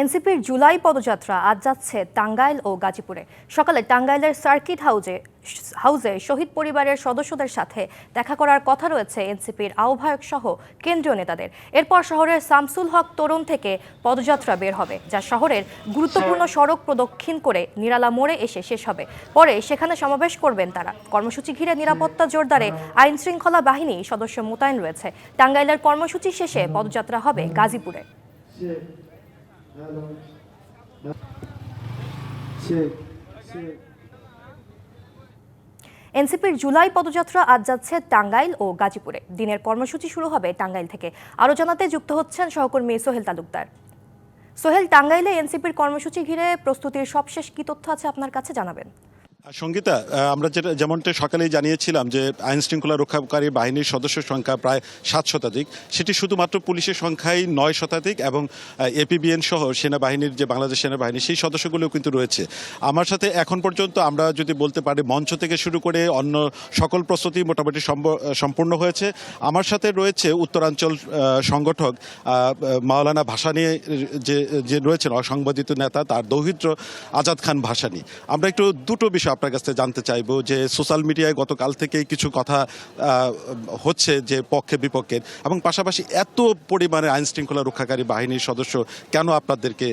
এনসিপির জুলাই পদযাত্রা আজ যাচ্ছে টাঙ্গাইল ও গাজীপুরে। সকালে টাঙ্গাইলের সার্কিট হাউজে হাউজে শহীদ পরিবারের সদস্যদের সাথে দেখা করার কথা রয়েছে এনসিপির আহ্বায়ক সহ কেন্দ্রীয় নেতাদের। এরপর শহরের শামসুল হক তরুণ থেকে পদযাত্রা বের হবে যা শহরের গুরুত্বপূর্ণ সড়ক প্রদক্ষিণ করে নিরালা মোড়ে এসে শেষ হবে। পরে সেখানে সমাবেশ করবেন তারা। কর্মসূচি ঘিরে নিরাপত্তা জোরদারে আইন শৃঙ্খলা বাহিনী সদস্য মোতায়েন রয়েছে। টাঙ্গাইলের কর্মসূচি শেষে পদযাত্রা হবে গাজীপুরে। এনসিপির জুলাই পদযাত্রা আজ যাচ্ছে টাঙ্গাইল ও গাজীপুরে। দিনের কর্মসূচি শুরু হবে টাঙ্গাইল থেকে। আরও জানাতে যুক্ত হচ্ছেন সহকর্মী সোহেল তালুকদার। সোহেল, টাঙ্গাইলে এনসিপির কর্মসূচি ঘিরে প্রস্তুতির সবশেষ কী তথ্য আছে আপনার কাছে জানাবেন? সঙ্গীতা আমরা যেটা, যেমনটা সকালেই জানিয়েছিলাম যে আইন শৃঙ্খলা রক্ষাকারী বাহিনীর সদস্য সংখ্যা প্রায় সাত শতাধিক। সেটি শুধুমাত্র পুলিশের সংখ্যাই নয় শতাধিক এবং এপিবিএন সহ সেনাবাহিনীর যে বাংলাদেশ সেনাবাহিনী, সেই সদস্যগুলো কিন্তু রয়েছে। আমার সাথে এখন পর্যন্ত আমরা যদি বলতে পারি, মঞ্চ থেকে শুরু করে অন্য সকল প্রস্তুতি মোটামুটি সম্পূর্ণ হয়েছে। আমার সাথে রয়েছে উত্তরাঞ্চল সংগঠক মাওলানা ভাসানি, যে যে রয়েছেন অসংবাদিত নেতা, তার দৌহিত্র আজাদ খান ভাসানি। আমরা একটু দুটো বিষয় আপনার কাছ থেকে জানতে চাইব যে সোশ্যাল মিডিয়ায় গতকাল থেকেই কিছু কথা হচ্ছে যে পক্ষে বিপক্ষের। এবং পাশাপাশি এত পরিমাণে আইন শৃঙ্খলা রক্ষাকারী বাহিনীর সদস্য কেন আপনাদেরকে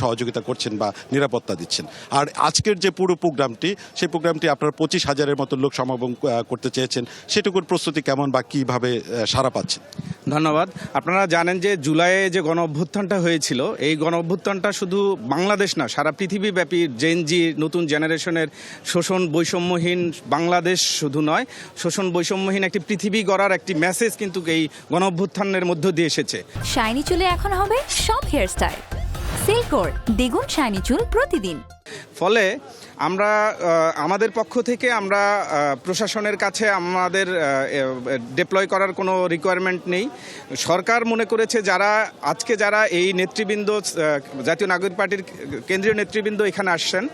সহযোগিতা করছেন বা নিরাপত্তা দিচ্ছেন? আর আজকের যে পুরো প্রোগ্রামটি, সেই প্রোগ্রামটি আপনার পঁচিশ হাজারের মতো লোক সমাগম করতে চেয়েছেন। সেটুকুর প্রস্তুতি কেমন বা কীভাবে সারা পাচ্ছে ধন্যবাদ। আপনারা জানেন যে জুলাইয়ে যে গণ অভ্যুত্থানটা হয়েছিল, এই গণ অভ্যুত্থানটা শুধু বাংলাদেশ না, সারা পৃথিবীব্যাপী জেনজি নতুন জেনারেশনের শোষণ বৈষম্যহীন বাংলাদেশ শুধু নয় শোষণ বৈষম্যহীন একটি পৃথিবী গড়ার একটি মেসেজ কিন্তু এই গণ অভ্যুত্থানের মধ্য দিয়ে এসেছে। শাইনি চুলে এখন হবে সব হেয়ার স্টাইল সিল্কোর দ্বিগুণ শাইনি চুল প্রতিদিন। ফলে আমরা আমাদের পক্ষ থেকে আমরা প্রশাসনের কাছে আমাদের ডিপ্লয় করার কোনো রিকোয়ারমেন্ট নেই। সরকার মনে করেছে যারা আজকে যারা এই নেতৃবৃন্দ জাতীয় নাগরিক পার্টির কেন্দ্রীয় নেতৃবৃন্দ এখানে আসছেন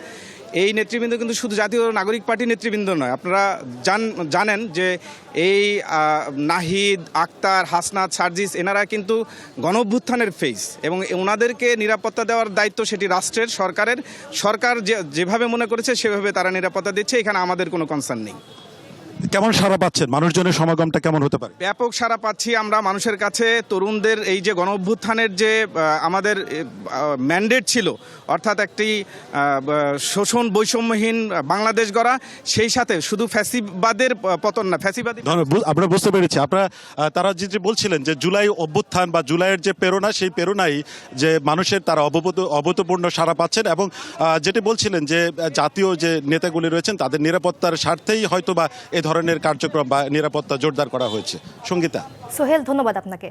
এই নেতৃবৃন্দ কিন্তু শুধু জাতীয় নাগরিক পার্টি নেতৃবৃন্দ নয়। আপনারা জান, জানেন যে এই নাহিদ, আক্তার, হাসনাত, সার্জিস এনারা কিন্তু গণ অভ্যুত্থানের ফেস এবং ওনাদেরকে নিরাপত্তা দেওয়ার দায়িত্ব সেটি রাষ্ট্রের, সরকারের। সরকার যে, যেভাবে মনে করেছে সেভাবে তারা নিরাপত্তা দিচ্ছে, এখানে আমাদের কোনো কনসার্ন নেই। কেমন সারা পাচ্ছেন? মানুষজনের সমাগমটা কেমন হতে পারে? ব্যাপক সারা পাচ্ছি আমরা মানুষের কাছে। তরুণদের এই যে গণ অভ্যুত্থানের যে আমাদের ম্যান্ডেট ছিল অর্থাৎ একটি শোষণ বৈষম্যহীন বাংলাদেশ গড়া সেই সাথে শুধু ফ্যাসিবাদের পতন না ফ্যাসিবাদী আমরা বুঝতে পেরেছি। আপনারা তারা যে বলছিলেন যে জুলাই অভ্যুত্থান বা জুলাইয়ের যে প্রেরণা সেই প্রেরণাই যে মানুষের তারা অবভূত অভূতপূর্ণ সারা পাচ্ছেন এবং যেটি বলছিলেন যে জাতীয় যে নেতাগুলি রয়েছেন তাদের নিরাপত্তার স্বার্থেই হয়তো বা এ ধরনের কার্যক্রম বা নিরাপত্তা জোরদার করা হয়েছে। সঙ্গীতা। সোহেল ধন্যবাদ আপনাকে।